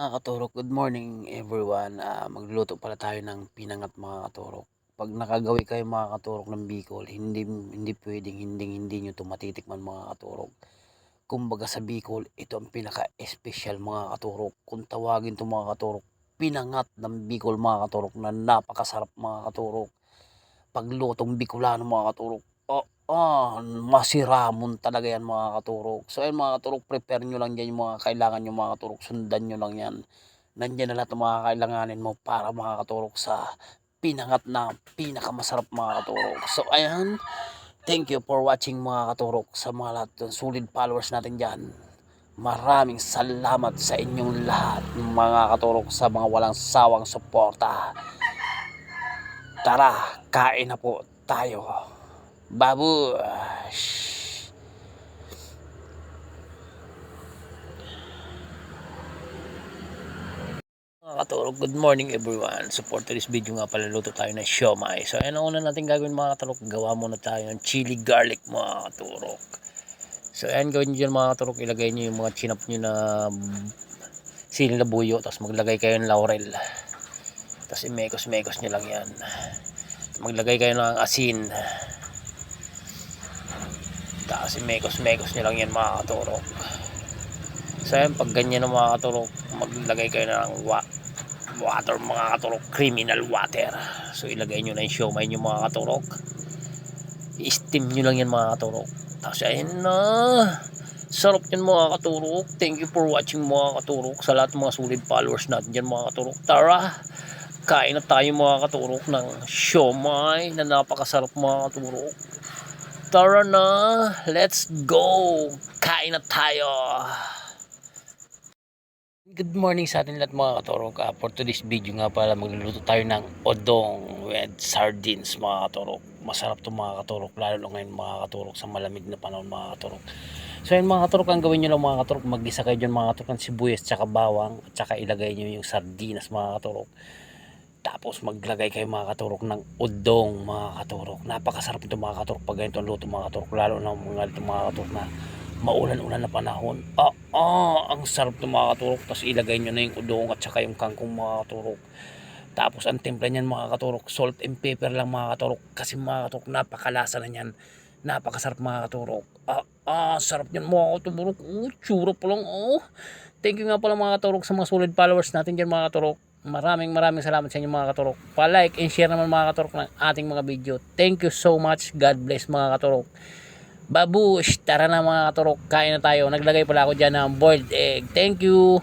Mga katurok, good morning everyone. Ah, magluluto pala tayo ng pinangat mga katurok. Pag nakagawi kayo mga katurok ng Bicol, hindi hindi pwedeng hindi hindi nyo ito matitikman mga katurok. Kumbaga sa Bicol, ito ang pinaka-espesyal mga katurok. Kung tawagin ito mga katurok, pinangat ng Bicol mga katurok na napakasarap mga katurok. Paglutong Bicolano mga katurok, ah, masiramon talaga yan mga katurok. So ayun mga katurok, prepare nyo lang dyan yung mga kailangan nyo mga katurok. Sundan nyo lang yan. Nandyan na lahat ng mga kailanganin mo para mga katurok sa pinangat na pinakamasarap mga katurok. So ayan, thank you for watching mga katurok sa mga lahat ng solid followers natin dyan. Maraming salamat sa inyong lahat mga katurok sa mga walang sawang suporta. Tara, kain na po tayo. Babush! Mga katurok, good morning everyone. Support to this video nga pala, luto tayo ng siomay. So, ayan ang una natin gagawin mga katurok. Gawa muna tayo ng chili garlic mga katurok. So, ayan gawin nyo dyan mga katurok. Ilagay nyo yung mga chinap nyo na sili na buyo. Tapos maglagay kayo ng laurel. Tapos imekos-mekos nyo lang yan. Maglagay kayo ng asin. Tapos imekos-mekos nyo lang yan mga katurok. So ayan, pag ganyan ng mga katurok, maglagay kayo ng wa water mga katurok, criminal water. So ilagay nyo na yung siomay nyo mga katurok. I-steam nyo lang yan mga katurok. Tapos ayan na. Sarap yan mga katurok. Thank you for watching mga katurok. Sa lahat mga solid followers natin dyan mga katurok. Tara! Kain na tayo mga katurok ng siomay na napakasarap mga katurok. Tara na! Let's go! Kain na tayo! Good morning sa atin lahat mga katorok. Uh, for today's video nga pala magluluto tayo ng odong with sardines mga katorok. Masarap to mga katorok lalo na ngayon mga katorok sa malamig na panahon mga katorok. So yun mga katorok ang gawin nyo lang mga katorok. Mag-isa kayo dyan mga katorok ng sibuyas tsaka bawang tsaka ilagay nyo yung sardinas mga katorok. Tapos maglagay kayo mga katurok ng udong mga katurok. Napakasarap ito mga katurok pag ganito ang luto mga katurok. Lalo na mga, mga katurok na maulan-ulan na panahon. Ah, ah, ang sarap ng mga katurok. Tapos ilagay nyo na yung udong at saka yung kangkong mga katurok. Tapos ang timpla niyan mga katurok, salt and pepper lang mga katurok. Kasi mga katurok, napakalasa na niyan. Napakasarap mga katurok. Ah, ah, sarap niyan mga katurok. Oh, tsura pa lang. Oh. Thank you nga pala mga katurok sa mga solid followers natin dyan mga katurok. Maraming maraming salamat sa inyo mga katurok. Pa-like and share naman mga katurok ng ating mga video. Thank you so much. God bless mga katurok. Babush, tara na mga katurok, kain na tayo. Naglagay pala ako dyan ng boiled egg. Thank you.